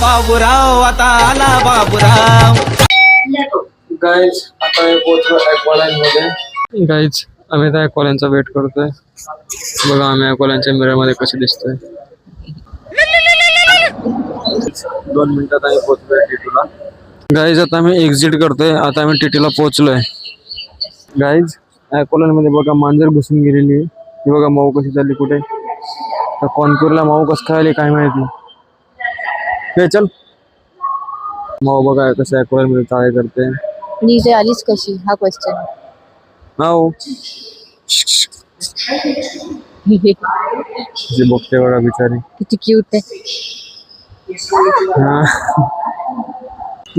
बाबूराव आता आला बाबूराव. गाईज आता मी पोहोचलो ॲक्वालाईन मध्ये. गाईज आम्ही त्या ॲक्वालाईनचा वेट करतोय. बघा आम्ही ॲक्वालाईनच्या मिररमध्ये कसे दिसतोय. दोन मिनिटात आम्ही पोहोचलोय टिटूला गाईज आता आम्ही एक्झिट करतोय. आता आम्ही टिटीला पोहोचलोय. गाईज ॲक्वालाईन मध्ये बघा मांजर घुसून गेलेली आहे. ही बघा माऊ कशी झाली कुठे? तर कॉन्क्युरला माऊ कसं काय आली काय माहिती हे चल. माऊ बघा कसं ॲक्वालाईन मध्ये चाळे करते. इथे आलीच कशी? हा क्वेश्चन किती जे बघते बघा बिचारी. क्यूट आहे.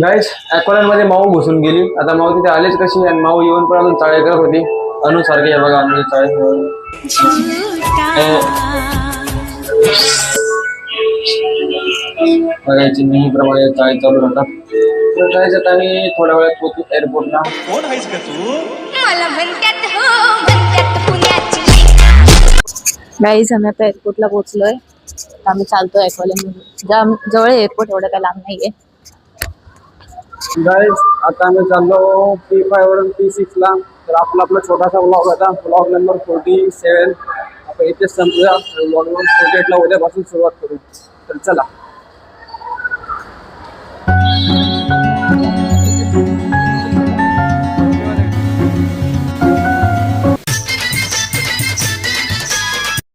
गाईस अॅक्वालॅनमध्ये माऊ घुसून गेली. आता माऊ तिथे आलीच कशी आणि माऊ येऊन पण अजून चाळे करत होती. अनु सारखी आहे बघा अनु चाळे बघायची नेहमीप्रमाणे चाळे चालू राहतात. तर जायचं आम्ही थोड्या वेळात पोहोचू एअरपोर्टला मला म्हणतात हो गाईज आम्ही आता एअरपोर्टला पोहोचलोय. आता आम्ही चालतोय ऐकवलं जवळ एअरपोर्ट एवढं काही लांब नाहीये. गाईज आता आम्ही चाललो पी फाय वरून पी सिक्स ला. तर आपला आपला छोटासा ब्लॉग होता. ब्लॉग नंबर फोर्टी सेवन आपण इथेच संपूया. ब्लॉग नंबर फोर्टी एटला उद्यापासून सुरुवात करू. तर चला.